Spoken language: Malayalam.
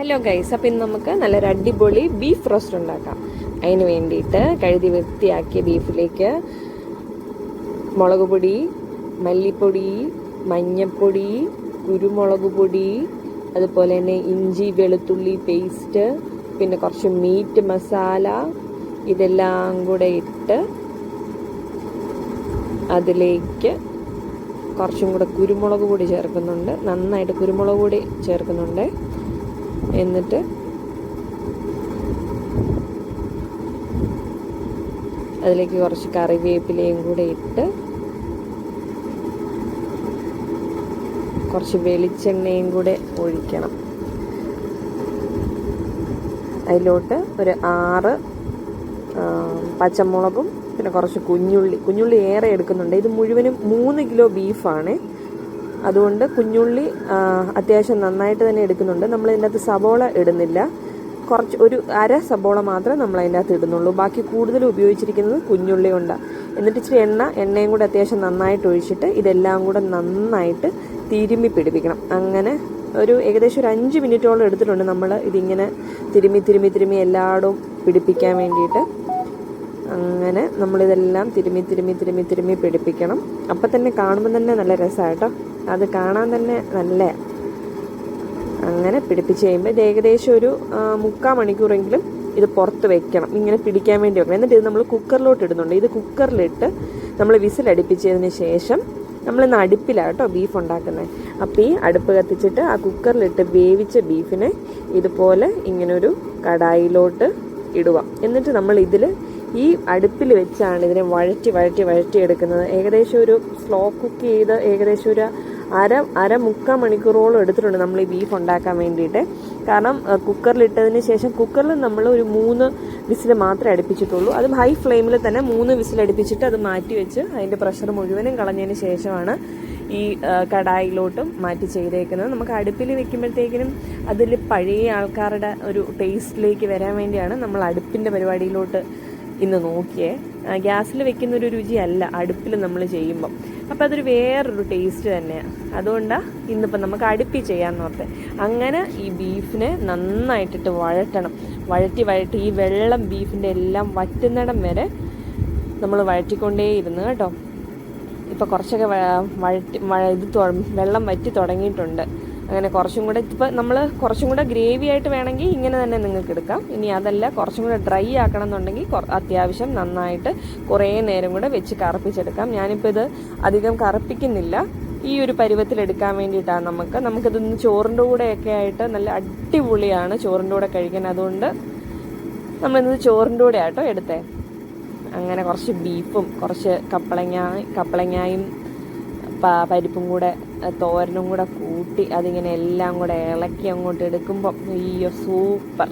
ഹലോ ഗൈസ് അപ്പം ഇന്ന് നമുക്ക് നല്ലൊരു അടിപൊളി ബീഫ് റോസ്റ്റ് ഉണ്ടാക്കാം. അതിന് വേണ്ടിയിട്ട് കഴുതി വൃത്തിയാക്കിയ ബീഫിലേക്ക് മുളക് പൊടി മല്ലിപ്പൊടി മഞ്ഞൾപ്പൊടി കുരുമുളക് പൊടി അതുപോലെ തന്നെ ഇഞ്ചി വെളുത്തുള്ളി പേസ്റ്റ് പിന്നെ കുറച്ച് മീറ്റ് മസാല ഇതെല്ലാം കൂടെ ഇട്ട് അതിലേക്ക് കുറച്ചും കൂടെ കുരുമുളക് പൊടി ചേർക്കുന്നുണ്ട്. നന്നായിട്ട് കുരുമുളക് പൊടി ചേർക്കുന്നുണ്ട്. എന്നിട്ട് അതിലേക്ക് കുറച്ച് കറിവേപ്പിലയും കൂടെ ഇട്ട് കുറച്ച് വെളിച്ചെണ്ണയും കൂടെ ഒഴിക്കണം. അതിലോട്ട് ഒരു ആറ് പച്ചമുളകും പിന്നെ കുറച്ച് കുഞ്ഞുള്ളി കുഞ്ഞുള്ളി ഏറെ എടുക്കുന്നുണ്ട്. ഇത് മുഴുവനും മൂന്ന് കിലോ ബീഫാണ്. അതുകൊണ്ട് കുഞ്ഞുള്ളി അത്യാവശ്യം നന്നായിട്ട് തന്നെ എടുക്കുന്നുണ്ട്. നമ്മൾ ഇതിനകത്ത് സബോള ഇടുന്നില്ല. കുറച്ച് ഒരു അര സബോള മാത്രമേ നമ്മൾ അതിന്റെ അകത്ത് ഇടുന്നുള്ളൂ. ബാക്കി കൂടുതൽ ഉപയോഗിച്ചിരിക്കുന്നത് കുഞ്ഞുള്ളി കൊണ്ട്. എന്നിട്ട് ഇച്ചിരി എണ്ണ എണ്ണയും കൂടെ അത്യാവശ്യം നന്നായിട്ട് ഒഴിച്ചിട്ട് ഇതെല്ലാം കൂടെ നന്നായിട്ട് തിരുമ്മി പിടിപ്പിക്കണം. അങ്ങനെ ഒരു ഏകദേശം ഒരു അഞ്ച് മിനിറ്റോളം എടുത്തിട്ടുണ്ട് നമ്മൾ ഇതിങ്ങനെ തിരുമ്മി തിരുമ്മി തിരുമ്മി എല്ലായിടവും പിടിപ്പിക്കാൻ വേണ്ടിയിട്ട്. അങ്ങനെ നമ്മളിതെല്ലാം തിരുമ്മി തിരുമ്മി തിരുമ്മി തിരുമ്മി പിടിപ്പിക്കണം. അപ്പം തന്നെ കാണുമ്പോൾ തന്നെ നല്ല രസമായിട്ടോ അത് കാണാൻ തന്നെ നല്ല അങ്ങനെ പിടിപ്പിച്ച് കഴിയുമ്പോൾ ഏകദേശം ഒരു മുക്കാൽ മണിക്കൂറെങ്കിലും ഇത് പുറത്ത് വെക്കണം. ഇങ്ങനെ പിടിക്കാൻ വേണ്ടി വെക്കണം. എന്നിട്ട് ഇത് നമ്മൾ കുക്കറിലോട്ട് ഇടുന്നുണ്ട്. ഇത് കുക്കറിലിട്ട് നമ്മൾ വിസിലടിപ്പിച്ചതിന് ശേഷം നമ്മൾ ഇന്ന് അടുപ്പിലാണ് കേട്ടോ ബീഫ് ഉണ്ടാക്കുന്നത്. അപ്പോൾ ഈ അടുപ്പ് കത്തിച്ചിട്ട് ആ കുക്കറിലിട്ട് വേവിച്ച ബീഫിനെ ഇതുപോലെ ഇങ്ങനൊരു കടായിലോട്ട് ഇടുക. എന്നിട്ട് നമ്മൾ ഇതിൽ ഈ അടുപ്പിൽ വെച്ചാണ് ഇതിനെ വഴറ്റി വഴറ്റി വഴറ്റി എടുക്കുന്നത്. ഏകദേശം ഒരു സ്ലോ കുക്ക് ചെയ്ത് ഏകദേശം ഒരു അര അര മുക്കാൽ മണിക്കൂറോളം എടുത്തിട്ടുണ്ട് നമ്മൾ ഈ ബീഫ് ഉണ്ടാക്കാൻ വേണ്ടിയിട്ട്. കാരണം കുക്കറിലിട്ടതിന് ശേഷം കുക്കറിൽ നമ്മൾ ഒരു മൂന്ന് വിസിൽ മാത്രമേ അടുപ്പിച്ചിട്ടുള്ളൂ. അതും ഹൈ ഫ്ലെയിമിൽ തന്നെ മൂന്ന് വിസിൽ അടുപ്പിച്ചിട്ട് അത് മാറ്റി വെച്ച് അതിന്റെ പ്രഷർ മുഴുവനും കളഞ്ഞതിന് ശേഷമാണ് ഈ കടായിലോട്ടും മാറ്റി ചെയ്തേക്കുന്നത്. നമുക്ക് അടുപ്പിൽ വെക്കുമ്പോഴത്തേക്കിനും അതിൽ പഴയ ആൾക്കാരുടെ ഒരു ടേസ്റ്റിലേക്ക് വരാൻ വേണ്ടിയാണ് നമ്മൾ അടുപ്പിന്റെ പരിപാടിയിലോട്ട് ഇന്ന് നോക്കിയേ ഗ്യാസിൽ വെക്കുന്ന ഒരു രുചിയല്ല അടുപ്പിൽ നമ്മൾ ചെയ്യുമ്പം. അപ്പം അതൊരു വേറൊരു ടേസ്റ്റ് തന്നെയാണ് അതുകൊണ്ടാണ് ഇന്നിപ്പം നമുക്ക് അടുപ്പി ചെയ്യാമെന്ന് ഓർത്തെ. അങ്ങനെ ഈ ബീഫിനെ നന്നായിട്ടിട്ട് വഴറ്റണം. വഴറ്റി വഴറ്റി ഈ വെള്ളം ബീഫിന്റെ എല്ലാം വറ്റുന്നിടം വരെ നമ്മൾ വഴറ്റിക്കൊണ്ടേയിരുന്നു കേട്ടോ. ഇപ്പോൾ കുറച്ചൊക്കെ വഴറ്റി വഴ- ഇത് വെള്ളം വറ്റി തുടങ്ങിയിട്ടുണ്ട്. അങ്ങനെ കുറച്ചും കൂടെ ഇപ്പോൾ നമ്മൾ കുറച്ചും കൂടെ ഗ്രേവി ആയിട്ട് വേണമെങ്കിൽ ഇങ്ങനെ തന്നെ നിങ്ങൾക്ക് എടുക്കാം. ഇനി അതല്ല കുറച്ചും കൂടെ ഡ്രൈ ആക്കണം എന്നുണ്ടെങ്കിൽ അത്യാവശ്യം നന്നായിട്ട് കുറേ നേരം കൂടെ വെച്ച് കറുപ്പിച്ചെടുക്കാം. ഞാനിപ്പോൾ ഇത് അധികം കറുപ്പിക്കുന്നില്ല. ഈ ഒരു പരുവത്തിൽ എടുക്കാൻ വേണ്ടിയിട്ടാണ് നമുക്ക്. നമുക്കിതൊന്ന് ചോറിന്റെ കൂടെയൊക്കെ ആയിട്ട് നല്ല അടിപൊളിയാണ് ചോറിന്റെ കൂടെ കഴിക്കാൻ. അതുകൊണ്ട് നമ്മളിന്ന് ചോറിന്റെ കൂടെ ആട്ടോ എടുത്തേ. അങ്ങനെ കുറച്ച് ബീഫും കുറച്ച് കപ്പളങ്ങ കപ്പളങ്ങായും പരിപ്പും കൂടെ തോരനും കൂടെ കൂട്ടി അതിങ്ങനെ എല്ലാം കൂടെ ഇളക്കി അങ്ങോട്ട് എടുക്കുമ്പോൾ അയ്യോ സൂപ്പർ.